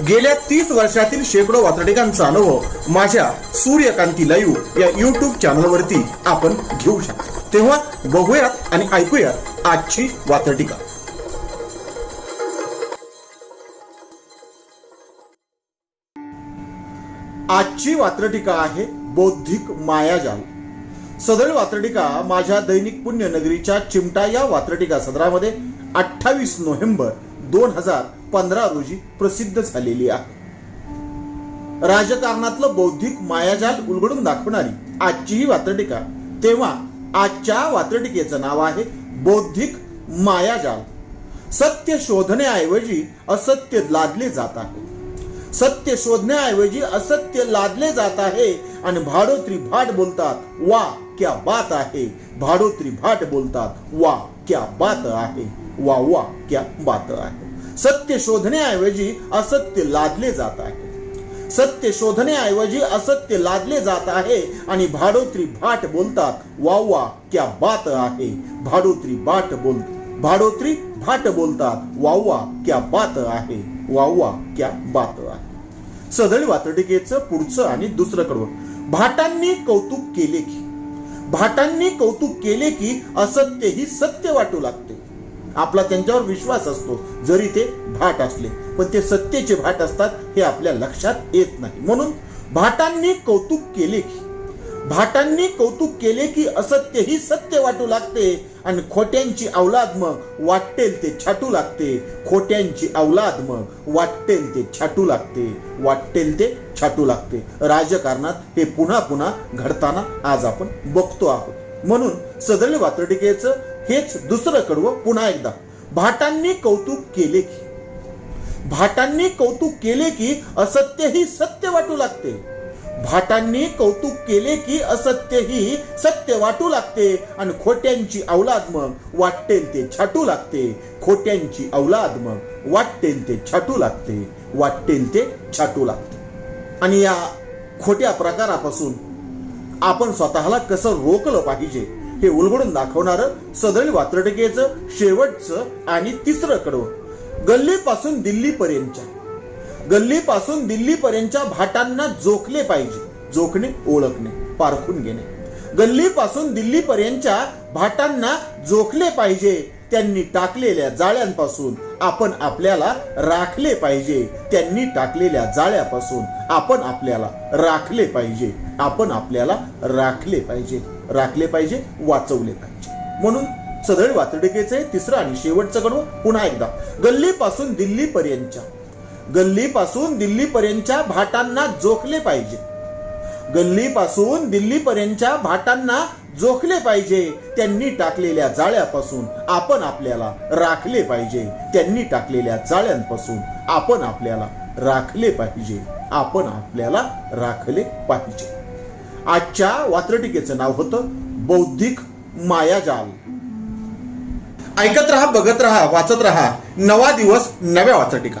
गेल्या तीस वर्षातील शेकडो वातडिकांचा अनुभव माझ्या सूर्यकांती लाईव्ह या युट्यूब चॅनलवरती आपण घेऊ शकतो. तेव्हा बघूयात आणि ऐकूयात आजची वातडिका आजची वात्रटिका आहे बौद्धिक मायाजाल सदळ वात्रटिका माझ्या दैनिक पुण्यनगरीच्या चिमटा या वात्रटिका सदरामध्ये अठ्ठावीस नोव्हेंबर दोन हजार पंधरा रोजी प्रसिद्ध झालेली आहे. राजकारणातलं बौद्धिक मायाजाल उलगडून दाखवणारी आजची ही वात्रटिका तेव्हा आजच्या वात्रटिकेचं नाव आहे बौद्धिक मायाजाल. सत्य शोधण्याऐवजी असत्य लादले जात आहे. सत्य शोधण्याऐवजी असत्य लादले जात आहे आणि भाडोत्री भाट बोलतात वा क्या बात आहे. भाडोत्री भाट बोलतात वा क्या बात आहे. वा वा क्या बात आहे. सत्य शोधण्याऐवजी असत्य लादले जात आहे. सत्य शोधण्याऐवजी असत्य लादले जात आहे आणि भाडोत्री भाट बोलतात वा वा क्या बात आहे. भाडोत्री बाट बोल भाडोत्री भाट बोलतात वा वा क्या बात आहे. वा वा क्या बात आहे. सदळी वातडिकेचं पुढचं आणि दुसरं कडवं. भाटांनी कौतुक केले की भाटांनी कौतुक केले की असत्य ही सत्य वाटू लागते. आपला त्यांच्यावर विश्वास असतो जरी ते भाट असले. पण ते सत्तेचे भाट असतात हे आपल्या लक्षात येत नाही. म्हणून भाटांनी कौतुक केले की भाटांनी कौतुक केले की असत्य ही सत्य वाटू लागते आणि खोट्यांची अवलाद मग वाटेल ते छाटू लागते. खोट्यांची अवलाद मग वाटेल ते छाटू लागते. वाटेल ते छाटू लागते. राजकारणात हे पुन्हा पुन्हा घडताना आज आपण बघतो आहोत. म्हणून सदळ वातडिकेचं हेच दुसरं कडवं पुन्हा एकदा. भाटांनी कौतुक केले की. भाटांनी कौतुक केले की असत्य ही सत्य वाटू लागते. भाटांनी कौतुक केले की असत्य ही सत्य वाटू लागते. आणि खोट्यांची अवलाद मग वाटेल ते छाटू लागते. खोट्यांची अवलाद मग वाटेल ते छाटू लागते. वाटेल ते छाटू लागते. आणि या खोट्या प्रकारापासून आपण स्वतःला कसं रोखलं पाहिजे? हे उलगडून दाखवणारं सदळ वात्रटिकेचं शेवटचं आणि तिसरं कडवं. गल्लीपासून दिल्लीपर्यंतच्या. गल्लीपासून दिल्लीपर्यंतच्या भाटांना जोखले पाहिजे. जोखणे ओळखणे पारखून घेणे. गल्लीपासून दिल्लीपर्यंतच्या भाटांना जोखले पाहिजे. त्यांनी टाकलेल्या जाळ्यांपासून आपण आपल्याला राखले पाहिजे. त्यांनी टाकलेल्या जाळ्यापासून आपण आपल्याला राखले पाहिजे. आपण आपल्याला राखले पाहिजे. राखले पाहिजे वाचवले पाहिजे. म्हणून सदळ वातडिकेचे तिसरं आणि शेवटचं कडवं पुन्हा एकदा. गल्लीपासून दिल्लीपर्यंतच्या. गल्लीपासून दिल्लीपर्यंतच्या भाटांना जोखले पाहिजे. गल्लीपासून दिल्लीपर्यंतच्या भाटांना जोखले पाहिजे त्यांनी टाकलेल्या जाळ्यापासून आपण आपल्याला राखले पाहिजे. त्यांनी टाकलेल्या जाळ्यांपासून आपण आपल्याला राखले पाहिजे. आपण आपल्याला राखले पाहिजे. आजच्या वात्रटिकेचं नाव होतं बौद्धिक मायाजाल. ऐकत रहा बघत रहा वाचत रहा. नवा दिवस नव्या वात्रटिका.